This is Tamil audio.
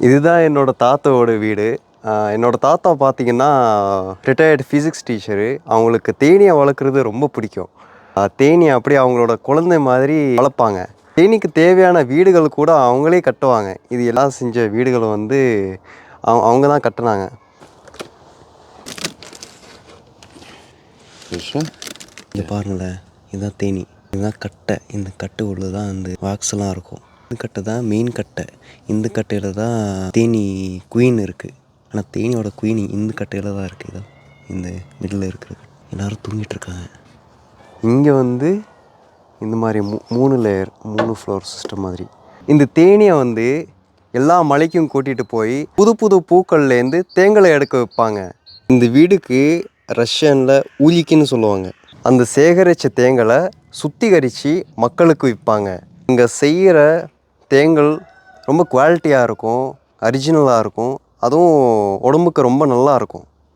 இதுதான் என்னோட தாத்தாவோட வீடு. ஆஹ் என்னோட தாத்தா பார்த்தீங்கன்னா ரிட்டையர்டு ஃபிசிக்ஸ் டீச்சரு அவங்களுக்கு தேனியை வளர்க்குறது ரொம்ப பிடிக்கும். தேனியை அப்படியே அவங்களோட குழந்தை மாதிரி வளர்ப்பாங்க. தேனிக்கு தேவையான வீடுகள் கூட அவங்களே கட்டுவாங்க. இது எல்லாம் செஞ்ச வீடுகளை வந்து அவங்க அவங்க தான் கட்டுனாங்க. இங்கே பாருங்களேன். இதுதான் தேனி. இதுதான் கட்டை. இந்த கட்டு உள்ள தான் அந்த வாக்ஸ்லாம் இருக்கும். கட்டை தான் மெயின் கட்டை. இந்த கட்டையில் தான் தேனி குயின் இருக்குது ஆனால் தேனியோட குயின் இந்த கட்டையில் தான் இருக்குது இதோ இந்த மிடில் இருக்கிறது எல்லோரும் தூங்கிட்டு இருக்காங்க. இங்கே வந்து இந்த மாதிரி மூ மூணு லேயர் மூணு ஃப்ளோர் சிஸ்டம் மாதிரி. இந்த தேனியை வந்து எல்லா மலைக்கும் கூட்டிகிட்டு போய் புது புது பூக்கள்லேருந்து தேங்காய் எடுக்க வைப்பாங்க. இந்த வீடுக்கு ரஷ்யனில் ஊலிக்குன்னு சொல்லுவாங்க. அந்த சேகரித்த தேங்கலை சுத்திகரித்து மக்களுக்கு விற்பாங்க இங்கே செய்கிற தேங்கல் ரொம்ப குவாலிட்டியாக இருக்கும் அரிஜினலாக இருக்கும். அதுவும் உடம்புக்கு ரொம்ப நல்லா இருக்கும்.